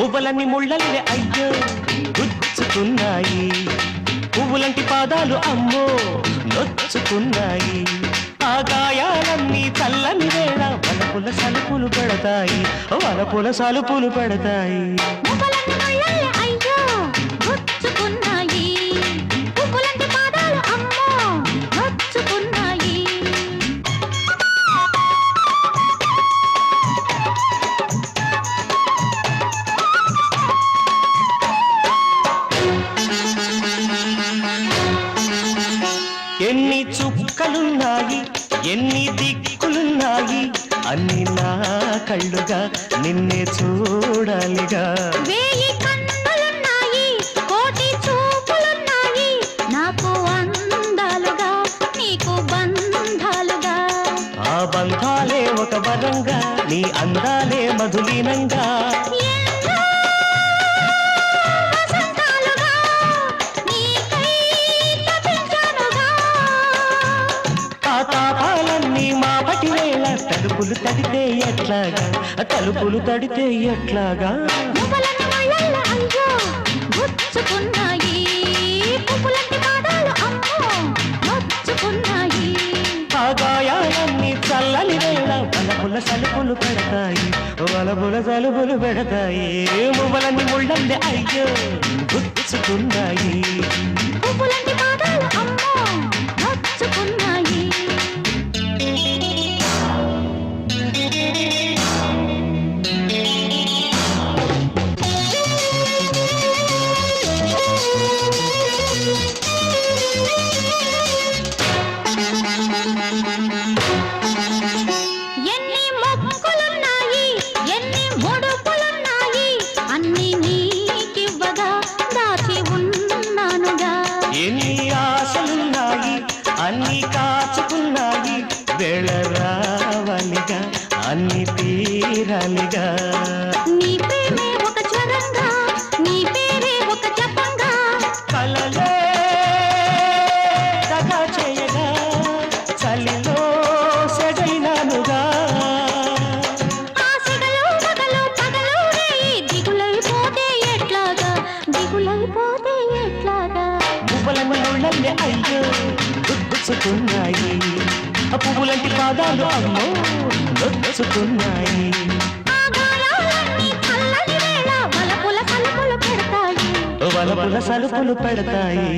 పువ్వులన్నీ ముళ్ళల్లే అయ్యో గుచ్చుకున్నాయి పువ్వులంటి పాదాలు అమ్మో నొచ్చుకున్నాయి ఆ గాయాలన్నీ చల్లని వేళ వలపుల సలుపులు పెడతాయి వలపుల సలుపులు పెడతాయి. చుక్కలున్నాయి ఎన్ని దిక్కులున్నాయి అన్ని నా కళ్ళుగా నిన్నే చూడాలిగా. వేయి కన్నులున్నాయి కోటి చూపులున్నాయి నాకు అందాలుగా నీకు బంధాలుగా. ఆ బంధాలే ఒక వరంగా నీ అందాలే మధులీనంగా. తలుపులు తడితే ఎట్లాగా? తలుపులు తడితే ఎట్లాగా? గాయాలన్నీ చల్లని వేళ వలపుల సలుపులు పెడతాయి. వలపుల సలుపులు పెడతాయి. మువ్వలన్నీ ముళ్ళందే అయ్యో గుచ్చుకున్నాయి ఎన్ని మొక్కులున్నాయి. ఎన్ని ముడుపులున్నాయి అన్ని నీకివ్వగా దాచి ఉన్నానుగా. ఎన్ని ఆశలున్నాయి అన్ని కాచుకున్నాయి. వేళ అన్ని తీరాలిగా. కన్నె ముళ్ళల్లే అయ్యో గుచ్చుకున్నాయి పువ్వులంటి పాదాలు అమ్మో నొచ్చుకున్నాయి వలపుల సలుపులు పెడతాయి.